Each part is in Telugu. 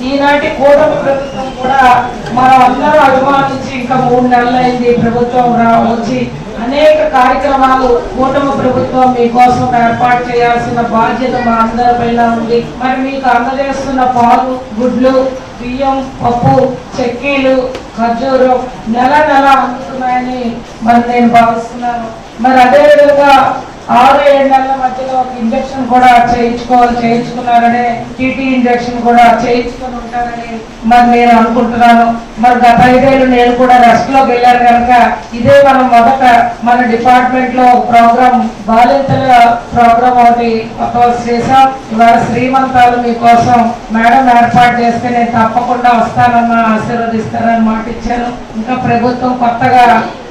ఈనాటి కూటమి ప్రభుత్వం కూడా మనం అందరూ అభిమానించి ఇంకా మూడు నెలలైంది ప్రభుత్వం రా వచ్చి అనేక కార్యక్రమాలు కూటమి ప్రభుత్వం మీకోసం ఏర్పాటు చేయాల్సిన బాధ్యత మా అందరిపైన ఉంది. మరి మీకు అందజేస్తున్న పాలు గుడ్లు బియ్యం పప్పు చెక్కీలు ఖర్జూరం నెల నెల అందుతున్నాయని మరి నేను భావిస్తున్నాను. మరి అదే విధంగా ఆరు ఏడు నెలల మధ్యలో ఒక ఇంజక్షన్ కూడా చేయించుకోవాలి చేయించుకున్నారనే టీటీ ఇంజక్షన్ కూడా చేయించుకొని ఉంటారని మరి నేను అనుకుంటున్నాను. మరి గత ఐదేళ్ళు నేను కూడా రెస్ట్లోకి వెళ్ళాను కనుక ఇదే మనం మొదట మన డిపార్ట్మెంట్లో ప్రోగ్రామ్ బాలింతల ప్రోగ్రామ్ ఒకటి చేసాం ఇవాళ శ్రీమంతాలు మీకోసం మేడం ఏర్పాటు చేస్తే నేను తప్పకుండా వస్తానన్న ఆశీర్వదిస్తానని మాట ఇచ్చాను ఇంకా ప్రభుత్వం కొత్తగా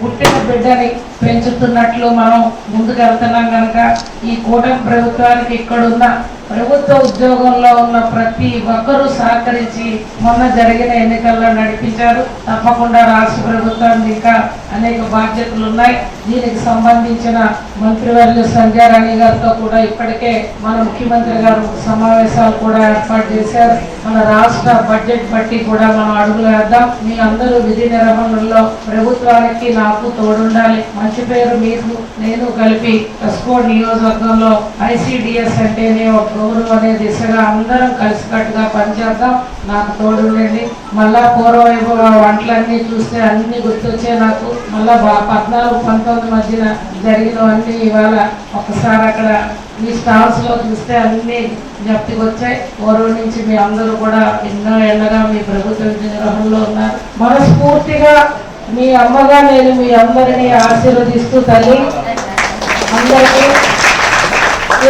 పుట్టిన బిడ్డని పెంచుతున్నట్లు మనం ముందుకెళ్తున్నాం కనుక ఈ కూటమి ప్రభుత్వానికి ఇక్కడున్న ప్రభుత్వ ఉద్యోగంలో ఉన్న ప్రతి ఒక్కరూ సహకరించి మొన్న జరిగిన ఎన్నికల్లో నడిపించారు. తప్పకుండా రాష్ట్ర ప్రభుత్వానికి ఇంకా అనేక బాధ్యతలు ఉన్నాయి. దీనికి సంబంధించిన మంత్రివర్యులు సంజయ్ రాణి గారితో కూడా ఇప్పటికే మన ముఖ్యమంత్రి గారు సమావేశాలు కూడా ఏర్పాటు చేశారు. మన రాష్ట్ర బడ్జెట్ బట్టి కూడా మనం అడుగులు వేద్దాం. మీ అందరూ విధి నిర్వహణలో ప్రభుత్వానికి నాకు తోడుండాలి. మంచి పేరు మీకు నేను కలిపి కస్కో నియోజకవర్గంలో ఐసిడిఎస్ అంటేనే ఒక గౌరవం అనే దిశగా అందరం కలిసికట్టుగా పనిచేద్దాం. నాకు తోడుండండి. మళ్ళా పూర్వవైపు వంటలన్నీ చూస్తే అన్ని గుర్తొచ్చే నాకు. మళ్ళా పద్నాలుగు పంతొమ్మిది మధ్యన జరిగినవన్నీ ఇవాళ ఒకసారి అక్కడ మీ స్టాఫ్స్లో చూస్తే అన్ని జ్ఞప్తికి వచ్చాయి పూర్వం నుంచి మీ అందరూ కూడా ఎన్నో ఎండగా మీ ప్రభుత్వ నిర్వహణలో ఉన్నారు. మనస్ఫూర్తిగా మీ అమ్మగా నేను మీ అందరినీ ఆశీర్వదిస్తూ తల్లి అందరికీ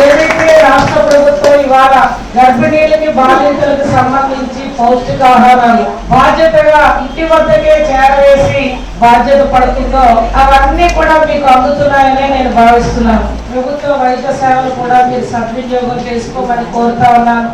ఏదైతే రాష్ట్ర ప్రభుత్వం ఇవాళ గర్భిణీలకి బాధితులకు సంబంధించి పౌష్టికాహారాలు బాధ్యతగా ఇంటి వద్దకే చేరవేసి బాధ్యత పడుతుందో అవన్నీ కూడా మీకు అందుతున్నాయనే నేను భావిస్తున్నాను. ప్రభుత్వ వైద్య సేవలు కూడా మీరు సద్వినియోగం చేసుకోమని కోరుతా ఉన్నాను.